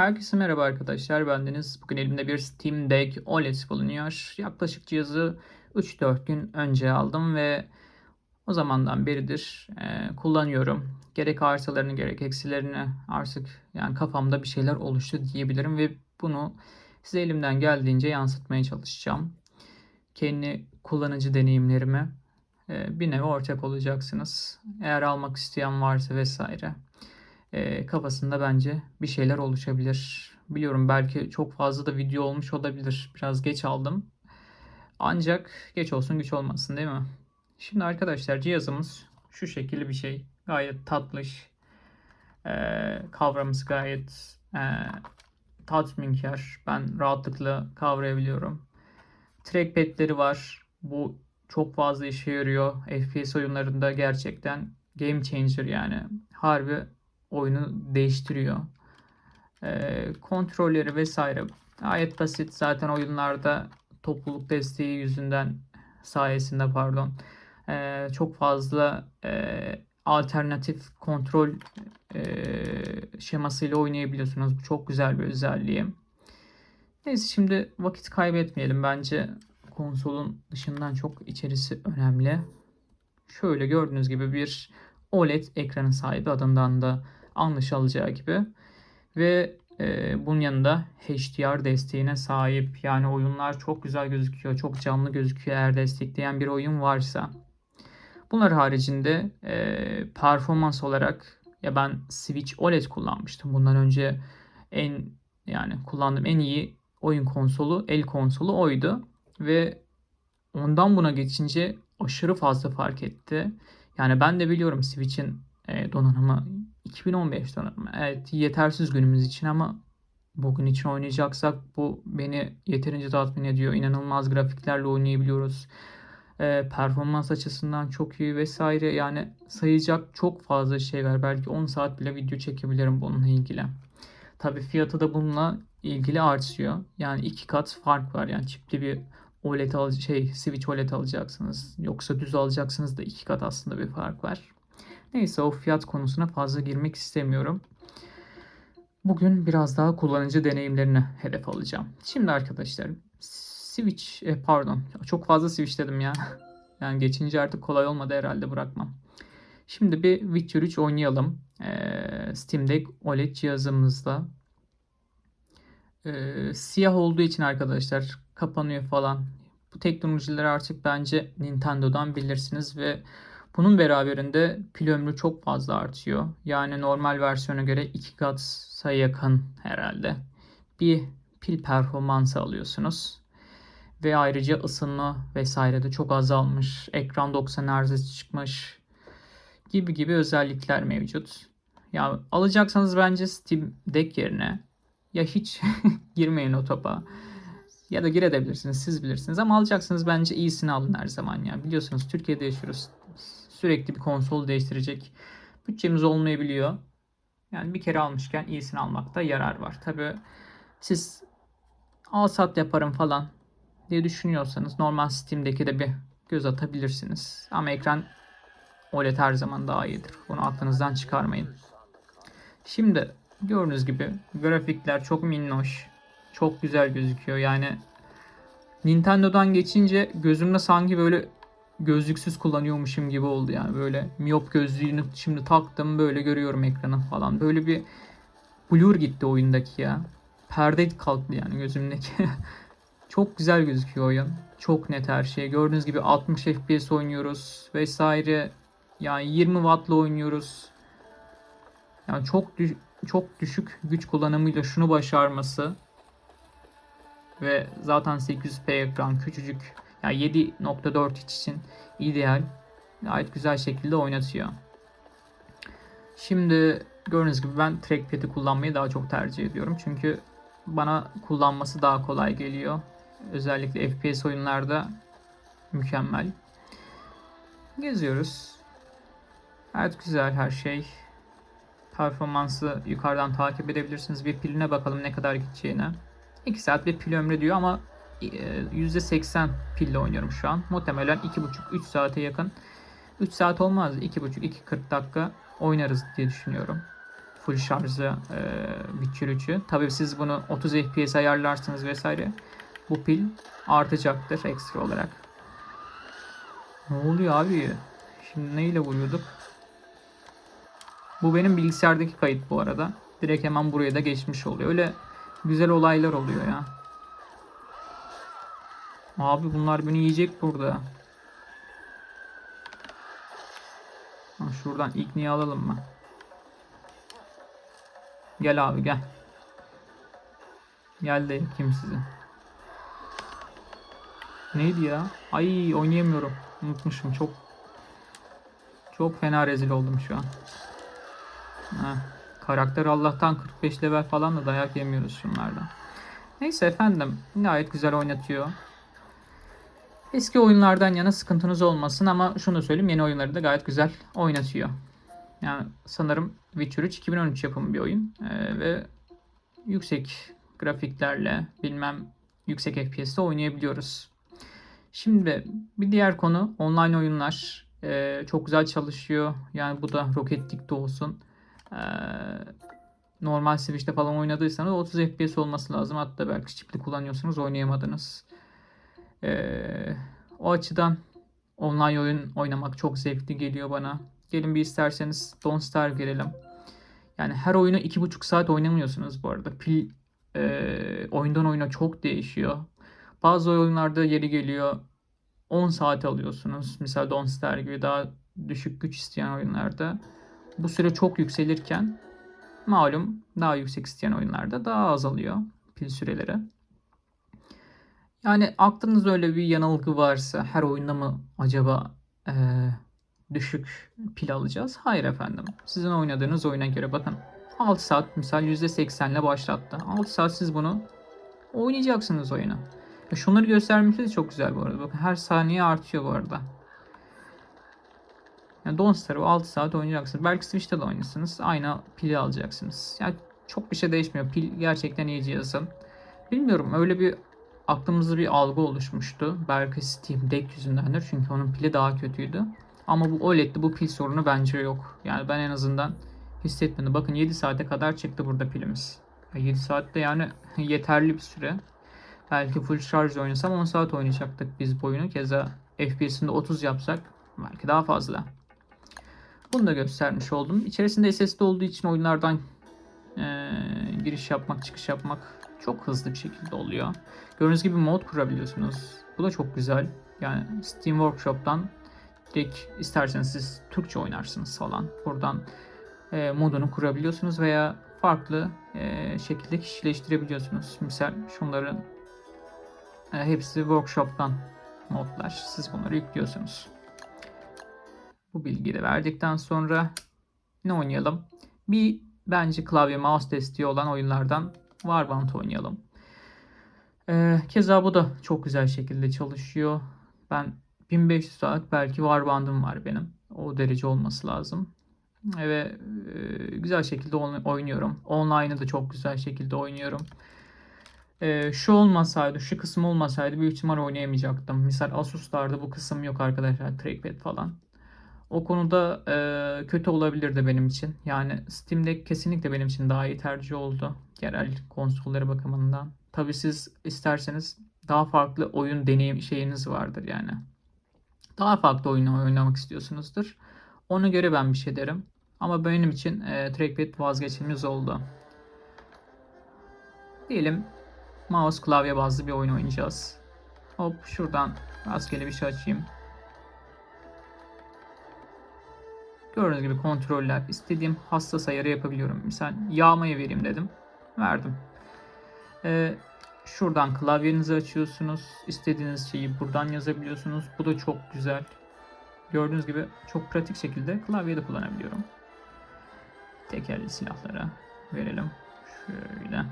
Herkese merhaba arkadaşlar. Bendeniz. Bugün elimde bir Steam Deck OLED bulunuyor. Yaklaşık cihazı 3-4 gün önce aldım ve o zamandan beridir e, kullanıyorum. Gerek artılarını gerek eksilerini artık yani kafamda bir şeyler oluştu diyebilirim ve bunu size elimden geldiğince yansıtmaya çalışacağım. Kendi kullanıcı deneyimlerimi e, bir nevi ortak olacaksınız. Eğer almak isteyen varsa vesaire e, kafasında bence bir şeyler oluşabilir. Biliyorum belki çok fazla da video olmuş olabilir. Biraz geç aldım. Ancak geç olsun güç olmasın değil mi? Şimdi arkadaşlar cihazımız şu şekilde bir şey. Gayet tatlış. E, kavraması gayet e, tatminkar. Ben rahatlıkla kavrayabiliyorum. Trackpad'leri var. Bu çok fazla işe yarıyor. FPS oyunlarında gerçekten game changer yani. Harbi oyunu değiştiriyor. Ee, kontrolleri vesaire gayet basit. Zaten oyunlarda topluluk desteği yüzünden sayesinde pardon ee, çok fazla e, alternatif kontrol e, şemasıyla oynayabiliyorsunuz. Bu çok güzel bir özelliği. Neyse şimdi vakit kaybetmeyelim. Bence konsolun dışından çok içerisi önemli. Şöyle gördüğünüz gibi bir OLED ekranı sahibi adından da anlaşılacağı gibi. Ve e, bunun yanında HDR desteğine sahip. Yani oyunlar çok güzel gözüküyor. Çok canlı gözüküyor eğer destekleyen bir oyun varsa. Bunlar haricinde e, performans olarak ya ben Switch OLED kullanmıştım. Bundan önce en yani kullandığım en iyi oyun konsolu, el konsolu oydu. Ve ondan buna geçince aşırı fazla fark etti. Yani ben de biliyorum Switch'in e, donanımı 2015 donanımı. Evet yetersiz günümüz için ama bugün için oynayacaksak bu beni yeterince tatmin ediyor. İnanılmaz grafiklerle oynayabiliyoruz. E, performans açısından çok iyi vesaire. Yani sayacak çok fazla şey var. Belki 10 saat bile video çekebilirim bununla ilgili. Tabii fiyatı da bununla ilgili artıyor. Yani iki kat fark var. Yani çipli bir OLED al şey Switch OLED alacaksınız. Yoksa düz alacaksınız da iki kat aslında bir fark var. Neyse o fiyat konusuna fazla girmek istemiyorum. Bugün biraz daha kullanıcı deneyimlerini hedef alacağım. Şimdi arkadaşlar Switch e, pardon çok fazla Switch dedim ya. Yani geçince artık kolay olmadı herhalde bırakmam. Şimdi bir Witcher 3 oynayalım. Ee, Steam Deck OLED cihazımızda. Ee, siyah olduğu için arkadaşlar kapanıyor falan. Bu teknolojileri artık bence Nintendo'dan bilirsiniz ve bunun beraberinde pil ömrü çok fazla artıyor. Yani normal versiyona göre 2 kat'a yakın herhalde. Bir pil performansı alıyorsunuz. Ve ayrıca ısınma vesaire de çok azalmış. Ekran 90 Hz çıkmış. Gibi gibi özellikler mevcut. Ya alacaksanız bence Steam Deck yerine ya hiç girmeyin o topa ya da girebilirsiniz siz bilirsiniz ama alacaksınız bence iyisini alın her zaman ya. Biliyorsunuz Türkiye'de yaşıyoruz sürekli bir konsol değiştirecek bütçemiz olmayabiliyor. Yani bir kere almışken iyisini almakta yarar var. Tabi siz al sat yaparım falan diye düşünüyorsanız normal Steam'deki de bir göz atabilirsiniz. Ama ekran OLED her zaman daha iyidir. Bunu aklınızdan çıkarmayın. Şimdi gördüğünüz gibi grafikler çok minnoş. Çok güzel gözüküyor. Yani Nintendo'dan geçince gözümde sanki böyle gözlüksüz kullanıyormuşum gibi oldu yani. Böyle miyop gözlüğünü şimdi taktım böyle görüyorum ekranı falan. Böyle bir blur gitti oyundaki ya. Perde kalktı yani gözümdeki. Çok güzel gözüküyor oyun. Çok net her şey. Gördüğünüz gibi 60 fps oynuyoruz vesaire. Yani 20 wattla oynuyoruz. Yani çok düş çok düşük güç kullanımıyla şunu başarması ve zaten 800p ekran küçücük yani 7.4 iç için ideal. Gayet güzel şekilde oynatıyor. Şimdi gördüğünüz gibi ben trackpad'i kullanmayı daha çok tercih ediyorum. Çünkü bana kullanması daha kolay geliyor. Özellikle FPS oyunlarda mükemmel. Geziyoruz. Evet güzel her şey. Performansı yukarıdan takip edebilirsiniz. Bir piline bakalım ne kadar gideceğine. 2 saat bir pil ömrü diyor ama %80 e, pille oynuyorum şu an. Muhtemelen 2,5-3 saate yakın. 3 saat olmaz. 2,5-2,40 dakika oynarız diye düşünüyorum. full şarjı e, Witcher 3'ü. Tabii siz bunu 30 FPS ayarlarsınız vesaire. Bu pil artacaktır ekstra olarak. Ne oluyor abi? Şimdi neyle vuruyorduk? Bu benim bilgisayardaki kayıt bu arada. Direkt hemen buraya da geçmiş oluyor. Öyle güzel olaylar oluyor ya. Abi bunlar beni yiyecek burada. Şuradan ikniği alalım mı? Gel abi gel. Gel de yakayım sizi. Neydi ya? Ay oynayamıyorum. Unutmuşum çok. Çok fena rezil oldum şu an. Ha, karakter Allah'tan 45 level falan da dayak yemiyoruz şunlardan. Neyse efendim. Gayet güzel oynatıyor. Eski oyunlardan yana sıkıntınız olmasın ama şunu söyleyeyim yeni oyunları da gayet güzel oynatıyor. Yani sanırım Witcher 3 2013 yapımı bir oyun Ee, ve yüksek grafiklerle bilmem yüksek FPS'te oynayabiliyoruz. Şimdi bir diğer konu online oyunlar Ee, çok güzel çalışıyor. Yani bu da Rocket League'de olsun. Ee, normal Switch'te falan oynadıysanız 30 FPS olması lazım. Hatta belki çipli kullanıyorsunuz oynayamadınız. Ee, o açıdan online oyun oynamak çok zevkli geliyor bana. Gelin bir isterseniz Don't Starve girelim. Yani her oyunu 2,5 saat oynamıyorsunuz bu arada. Pil e, oyundan oyuna çok değişiyor. Bazı oyunlarda yeri geliyor 10 saat alıyorsunuz. Mesela Don't Starve gibi daha düşük güç isteyen oyunlarda. Bu süre çok yükselirken malum daha yüksek isteyen oyunlarda daha azalıyor pil süreleri. Yani aklınızda öyle bir yanılgı varsa her oyunda mı acaba eee, düşük pil alacağız? Hayır efendim. Sizin oynadığınız oyuna göre bakın 6 saat misal %80 ile başlattı. 6 saat siz bunu oynayacaksınız oyunu. E şunları göstermesi de çok güzel bu arada. Bakın her saniye artıyor bu arada. Yani Don't Starve'ı 6 saat oynayacaksınız. Belki Switch'te de oynarsınız. Aynı pili alacaksınız. Yani çok bir şey değişmiyor. Pil gerçekten iyi cihazın. Bilmiyorum öyle bir aklımızda bir algı oluşmuştu. Belki Steam Deck yüzündendir. Çünkü onun pili daha kötüydü. Ama bu OLED'de bu pil sorunu bence yok. Yani ben en azından hissetmedim. Bakın 7 saate kadar çıktı burada pilimiz. 7 saatte yani yeterli bir süre. Belki full şarj oynasam 10 saat oynayacaktık biz bu oyunu. Keza FPS'inde 30 yapsak belki daha fazla. Bunu da göstermiş oldum. İçerisinde SSD olduğu için oyunlardan eee, giriş yapmak, çıkış yapmak çok hızlı bir şekilde oluyor. Gördüğünüz gibi mod kurabiliyorsunuz. Bu da çok güzel. Yani Steam Workshop'tan direkt isterseniz siz Türkçe oynarsınız falan. Buradan e, modunu kurabiliyorsunuz veya farklı e, şekilde kişileştirebiliyorsunuz. Misal şunların e, hepsi Workshop'tan modlar. Siz bunları yüklüyorsunuz. Bu bilgiyi de verdikten sonra ne oynayalım? Bir bence klavye mouse desteği olan oyunlardan Warband oynayalım. Ee, keza bu da çok güzel şekilde çalışıyor. Ben 1500 saat belki Warband'ım var benim. O derece olması lazım. Ve e, güzel şekilde oyn- oynuyorum. Online'ı da çok güzel şekilde oynuyorum. Ee, şu olmasaydı, şu kısım olmasaydı büyük ihtimal oynayamayacaktım. Misal Asus'larda bu kısım yok arkadaşlar. Trackpad falan. O konuda e, kötü olabilirdi benim için. Yani Steam Deck kesinlikle benim için daha iyi tercih oldu. Genel konsolları bakımından. Tabii siz isterseniz daha farklı oyun deneyim şeyiniz vardır yani. Daha farklı oyun oynamak istiyorsunuzdur. Ona göre ben bir şey derim. Ama benim için e, trackpad vazgeçilmez oldu. Diyelim mouse klavye bazlı bir oyun oynayacağız. Hop şuradan rastgele bir şey açayım. Gördüğünüz gibi kontroller istediğim hassas ayarı yapabiliyorum. Misal yağmaya vereyim dedim. Verdim. Ee, şuradan klavyenizi açıyorsunuz. İstediğiniz şeyi buradan yazabiliyorsunuz. Bu da çok güzel. Gördüğünüz gibi çok pratik şekilde klavyede kullanabiliyorum. Tekerli silahlara verelim. Şöyle.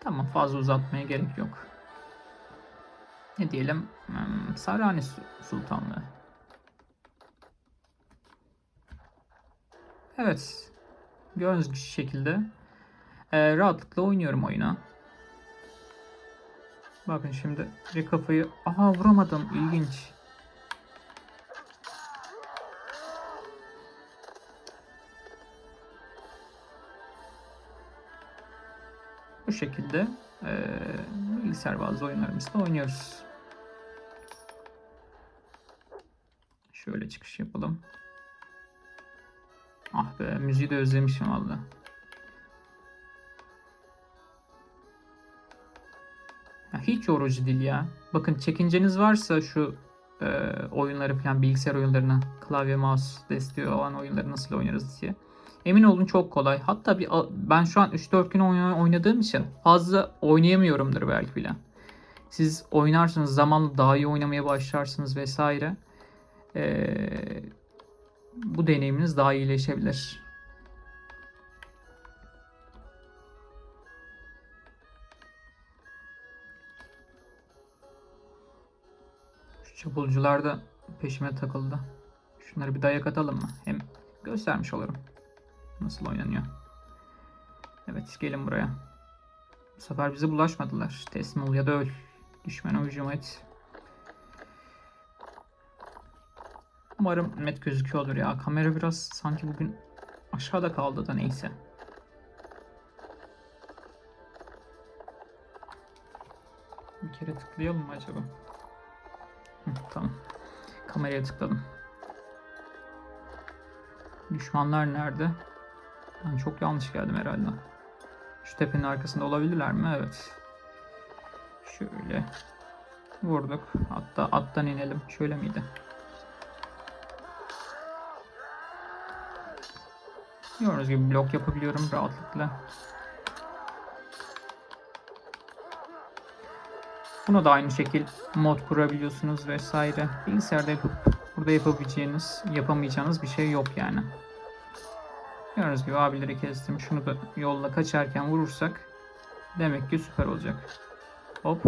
Tamam fazla uzatmaya gerek yok ne diyelim hmm, Sarani Sultanlığı. Evet. Gördüğünüz şekilde e, rahatlıkla oynuyorum oyuna. Bakın şimdi bir kafayı... Aha vuramadım. İlginç. Bu şekilde e, bilgisayar bazlı oyunlarımızda oynuyoruz. Şöyle çıkış yapalım. Ah be müziği de özlemişim valla. Hiç yorucu değil ya. Bakın çekinceniz varsa şu e, oyunları falan bilgisayar oyunlarına klavye mouse desteği olan oyunları nasıl oynarız diye. Emin olun çok kolay. Hatta bir ben şu an 3-4 gün oyna- oynadığım için fazla oynayamıyorumdur belki bile. Siz oynarsınız zamanla daha iyi oynamaya başlarsınız vesaire. Ee, bu deneyiminiz daha iyileşebilir. Şu çapulcular da peşime takıldı. Şunları bir dayak atalım mı? Hem göstermiş olurum. Nasıl oynanıyor. Evet gelin buraya. Bu sefer bize bulaşmadılar. Teslim ol ya da öl. Düşmana hücum et. Umarım net gözüküyordur ya. Kamera biraz sanki bugün aşağıda kaldı da neyse. Bir kere tıklayalım mı acaba? Hı, tamam. Kameraya tıkladım. Düşmanlar nerede? Ben çok yanlış geldim herhalde. Şu tepenin arkasında olabilirler mi? Evet. Şöyle vurduk. Hatta attan inelim. Şöyle miydi? Gördüğünüz gibi blok yapabiliyorum rahatlıkla. Buna da aynı şekil mod kurabiliyorsunuz vesaire. Bilgisayarda yapıp burada yapabileceğiniz, yapamayacağınız bir şey yok yani. Gördüğünüz gibi abileri kestim. Şunu da yolla kaçarken vurursak demek ki süper olacak. Hop.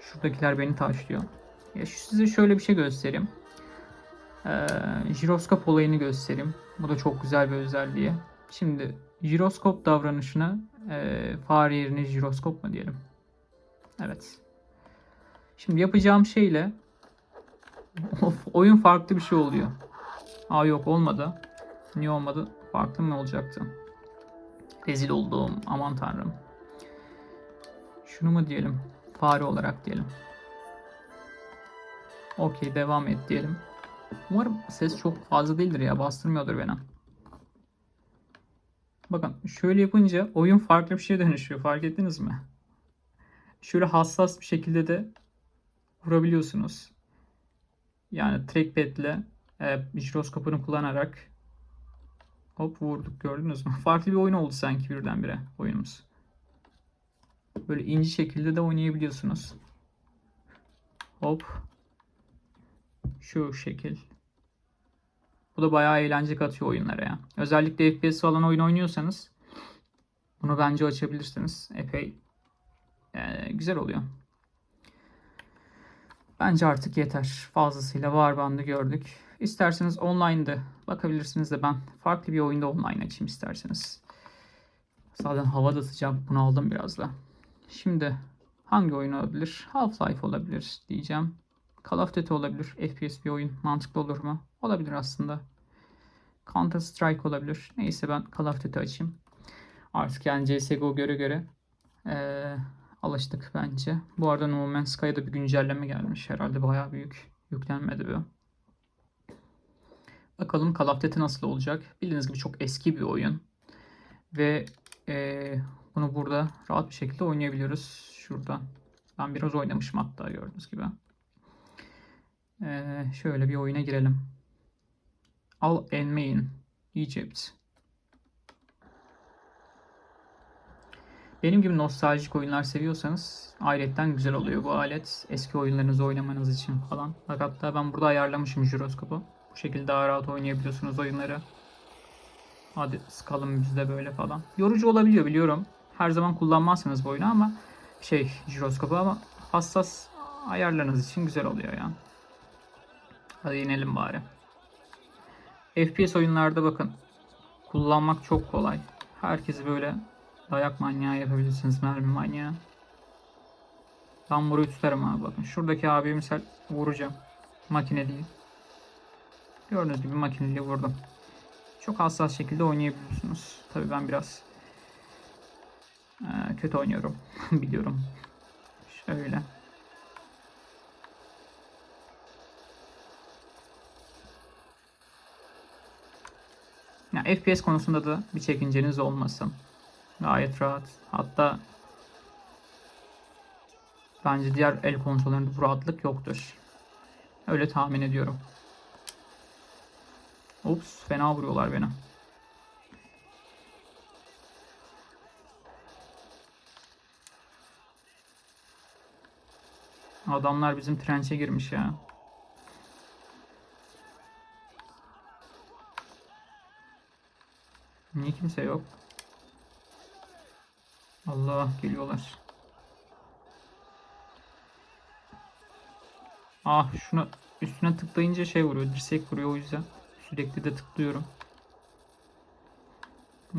Şuradakiler beni taşlıyor. Ya size şöyle bir şey göstereyim. Ee, jiroskop olayını göstereyim. Bu da çok güzel bir özelliği. Şimdi jiroskop davranışına e, fare yerine jiroskop mu diyelim? Evet. Şimdi yapacağım şeyle of, oyun farklı bir şey oluyor. Aa yok olmadı. Niye olmadı? Farklı mı olacaktı? Rezil oldum. Aman tanrım. Şunu mu diyelim? Fare olarak diyelim. Okey devam et diyelim. Umarım ses çok fazla değildir ya. Bastırmıyordur beni. Bakın şöyle yapınca oyun farklı bir şeye dönüşüyor. Fark ettiniz mi? Şöyle hassas bir şekilde de vurabiliyorsunuz. Yani trackpad ile e, jiroskopunu kullanarak hop vurduk gördünüz mü? Farklı bir oyun oldu sanki birdenbire oyunumuz. Böyle ince şekilde de oynayabiliyorsunuz. Hop. Şu şekil. Bu da bayağı eğlence katıyor oyunlara ya. Özellikle FPS falan oyun oynuyorsanız bunu bence açabilirsiniz. Epey e, güzel oluyor. Bence artık yeter. Fazlasıyla var bandı gördük. İsterseniz online'da bakabilirsiniz de ben farklı bir oyunda online açayım isterseniz. Zaten hava da sıcak. Bunu aldım biraz da. Şimdi hangi oyun olabilir? Half-Life olabilir diyeceğim. Call of Duty olabilir. FPS bir oyun. Mantıklı olur mu? Olabilir aslında. Counter Strike olabilir. Neyse ben Call of Duty açayım. Artık yani CSGO göre göre ee, alıştık bence. Bu arada No Man's Sky'a bir güncelleme gelmiş. Herhalde bayağı büyük. Yüklenmedi bu. Bakalım Call of Duty nasıl olacak. Bildiğiniz gibi çok eski bir oyun. Ve ee, bunu burada rahat bir şekilde oynayabiliyoruz. Şuradan. Ben biraz oynamışım hatta gördüğünüz gibi. Ee, şöyle bir oyuna girelim. Al and Main Egypt. Benim gibi nostaljik oyunlar seviyorsanız ayrıyetten güzel oluyor bu alet. Eski oyunlarınızı oynamanız için falan. Bak hatta ben burada ayarlamışım jiroskopu. Bu şekilde daha rahat oynayabiliyorsunuz oyunları. Hadi sıkalım biz de böyle falan. Yorucu olabiliyor biliyorum. Her zaman kullanmazsınız bu oyunu ama şey jiroskopu ama hassas ayarlarınız için güzel oluyor yani. Hadi inelim bari. FPS oyunlarda bakın kullanmak çok kolay. Herkesi böyle dayak manyağı yapabilirsiniz. Mermi manyağı. Ben burayı tutarım abi bakın. Şuradaki abi misal vuracağım. Makine değil. Gördüğünüz gibi makineli vurdum. Çok hassas şekilde oynayabiliyorsunuz. Tabii ben biraz kötü oynuyorum. Biliyorum. Şöyle. Ya FPS konusunda da bir çekinceniz olmasın. Gayet rahat. Hatta bence diğer el konsollarında bu rahatlık yoktur. Öyle tahmin ediyorum. Ups, fena vuruyorlar beni. Adamlar bizim trençe girmiş ya. Niye kimse yok? Allah geliyorlar. Ah şuna üstüne tıklayınca şey vuruyor. Dirsek vuruyor o yüzden. Sürekli de tıklıyorum.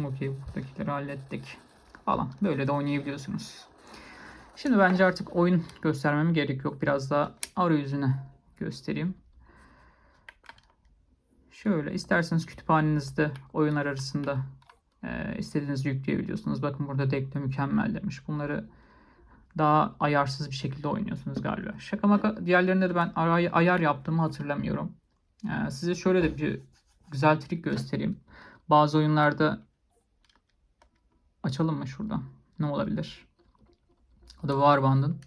Okey buradakileri hallettik. Falan. Böyle de oynayabiliyorsunuz. Şimdi bence artık oyun göstermeme gerek yok. Biraz daha arayüzüne göstereyim. Şöyle isterseniz kütüphanenizde oyunlar arasında e, istediğinizi yükleyebiliyorsunuz. Bakın burada dekle mükemmel demiş. Bunları daha ayarsız bir şekilde oynuyorsunuz galiba. Şaka maka diğerlerinde de ben ayar yaptığımı hatırlamıyorum. E, size şöyle de bir güzel trik göstereyim. Bazı oyunlarda açalım mı şurada? Ne olabilir? O da Warband'ın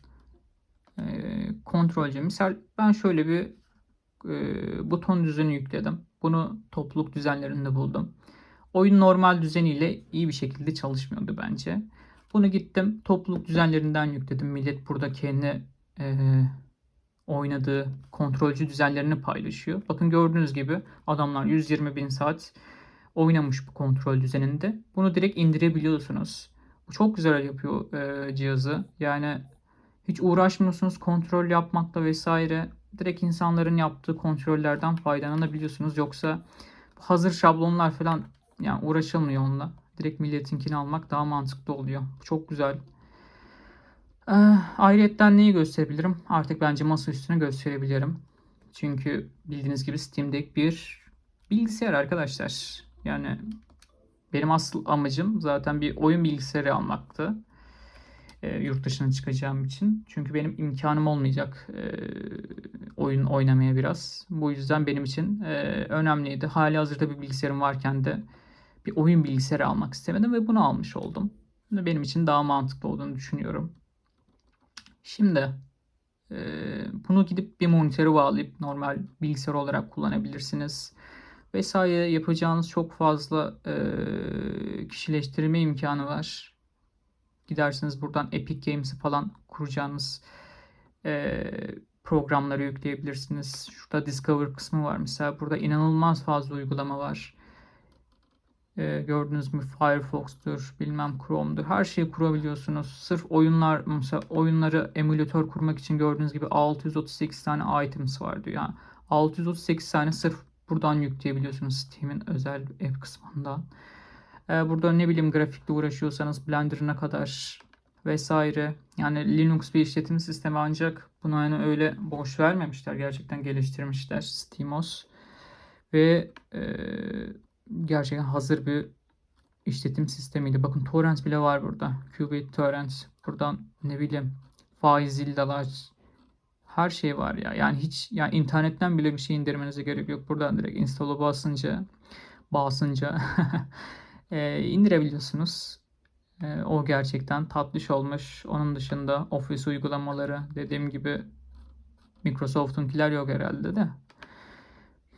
e, kontrolcü. Misal ben şöyle bir e, buton düzeni yükledim. Bunu topluluk düzenlerinde buldum. Oyun normal düzeniyle iyi bir şekilde çalışmıyordu bence. Bunu gittim topluluk düzenlerinden yükledim. Millet burada kendi e, oynadığı kontrolcü düzenlerini paylaşıyor. Bakın gördüğünüz gibi adamlar 120 bin saat oynamış bu kontrol düzeninde. Bunu direkt indirebiliyorsunuz. Bu çok güzel yapıyor e, cihazı. Yani hiç uğraşmıyorsunuz kontrol yapmakla vesaire. Direkt insanların yaptığı kontrollerden faydalanabiliyorsunuz. Yoksa hazır şablonlar falan yani uğraşılmıyor onunla. Direkt milletinkini almak daha mantıklı oluyor. Çok güzel. Ee, ayrıyetten neyi gösterebilirim? Artık bence masa üstüne gösterebilirim. Çünkü bildiğiniz gibi Steam Deck bir bilgisayar arkadaşlar. Yani benim asıl amacım zaten bir oyun bilgisayarı almaktı. E, yurt dışına çıkacağım için. Çünkü benim imkanım olmayacak e, oyun oynamaya biraz. Bu yüzden benim için e, önemliydi. Hali hazırda bir bilgisayarım varken de bir oyun bilgisayarı almak istemedim ve bunu almış oldum. Benim için daha mantıklı olduğunu düşünüyorum. Şimdi bunu gidip bir monitöre bağlayıp normal bilgisayar olarak kullanabilirsiniz vesaire yapacağınız çok fazla kişileştirme imkanı var. Gidersiniz buradan Epic Games'i falan kuracağınız programları yükleyebilirsiniz. Şurada Discover kısmı var. Mesela burada inanılmaz fazla uygulama var. E, gördüğünüz gibi Firefox'tur, bilmem Chrome'dur. Her şeyi kurabiliyorsunuz. Sırf oyunlar, mesela oyunları emülatör kurmak için gördüğünüz gibi 638 tane items var diyor. Yani 638 tane sırf buradan yükleyebiliyorsunuz Steam'in özel app kısmından. Ee, burada ne bileyim grafikle uğraşıyorsanız Blender'ına kadar vesaire. Yani Linux bir işletim sistemi ancak bunu hani öyle boş vermemişler. Gerçekten geliştirmişler SteamOS. Ve e, gerçekten hazır bir işletim sistemiydi. Bakın torrent bile var burada. Qubit torrent. Buradan ne bileyim Faizildalar her şey var ya. Yani hiç yani internetten bile bir şey indirmenize gerek yok. Buradan direkt install'a basınca basınca e, indirebiliyorsunuz. E, o gerçekten tatlış olmuş. Onun dışında Office uygulamaları dediğim gibi Microsoft'unkiler yok herhalde de.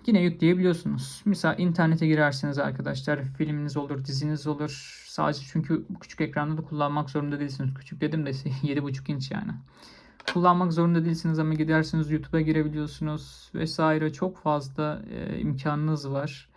Yine yükleyebiliyorsunuz. Mesela internete girersiniz arkadaşlar. Filminiz olur, diziniz olur. Sadece çünkü küçük ekranda da kullanmak zorunda değilsiniz. Küçük dedim de 7.5 inç yani. Kullanmak zorunda değilsiniz ama gidersiniz YouTube'a girebiliyorsunuz vesaire. Çok fazla e, imkanınız var.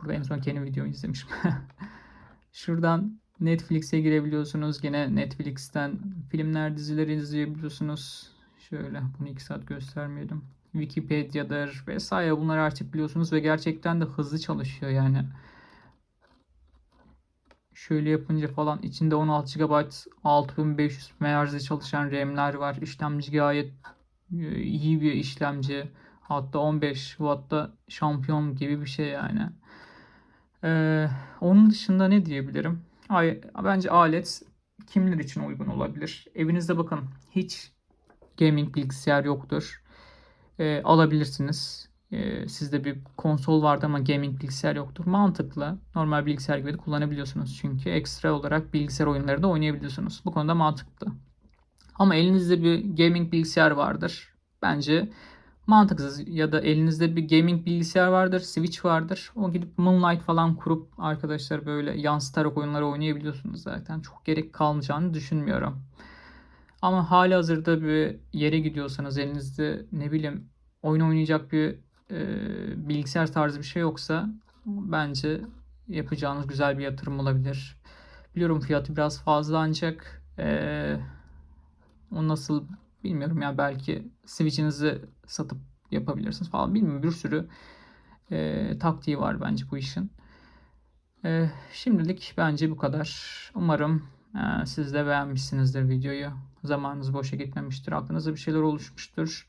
Burada en son kendi videomu izlemişim. Şuradan Netflix'e girebiliyorsunuz. Gene Netflix'ten filmler, dizileri izleyebiliyorsunuz. Şöyle bunu 2 saat göstermeyelim. Wikipedia'dır vesaire bunları artık biliyorsunuz ve gerçekten de hızlı çalışıyor yani. Şöyle yapınca falan içinde 16 GB 6500 MHz'de çalışan RAM'ler var. İşlemci gayet e, iyi bir işlemci. Hatta 15 Watt'ta şampiyon gibi bir şey yani. Ee, onun dışında ne diyebilirim? Ay, bence alet kimler için uygun olabilir? Evinizde bakın hiç gaming bilgisayar yoktur. Ee, alabilirsiniz. Ee, sizde bir konsol vardı ama gaming bilgisayar yoktur. Mantıklı. Normal bilgisayar gibi de kullanabiliyorsunuz. Çünkü ekstra olarak bilgisayar oyunları da oynayabiliyorsunuz. Bu konuda mantıklı. Ama elinizde bir gaming bilgisayar vardır. Bence mantıksız ya da elinizde bir gaming bilgisayar vardır, Switch vardır. O gidip Moonlight falan kurup arkadaşlar böyle yansıtarak oyunları oynayabiliyorsunuz zaten. Çok gerek kalmayacağını düşünmüyorum. Ama hali hazırda bir yere gidiyorsanız elinizde ne bileyim oyun oynayacak bir e, bilgisayar tarzı bir şey yoksa bence yapacağınız güzel bir yatırım olabilir. Biliyorum fiyatı biraz fazla ancak e, o nasıl bilmiyorum ya belki Switch'inizi satıp yapabilirsiniz falan bilmiyorum bir sürü e, taktiği var bence bu işin. E, şimdilik bence bu kadar. Umarım e, siz de beğenmişsinizdir videoyu. Zamanınız boşa gitmemiştir. Aklınızda bir şeyler oluşmuştur.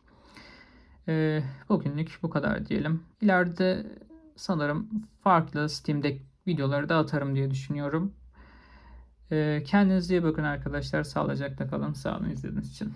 E, bugünlük bu kadar diyelim. İleride sanırım farklı Steam Deck videoları da atarım diye düşünüyorum. E, kendinize iyi bakın arkadaşlar. Sağlıcakla kalın. Sağ olun izlediğiniz için.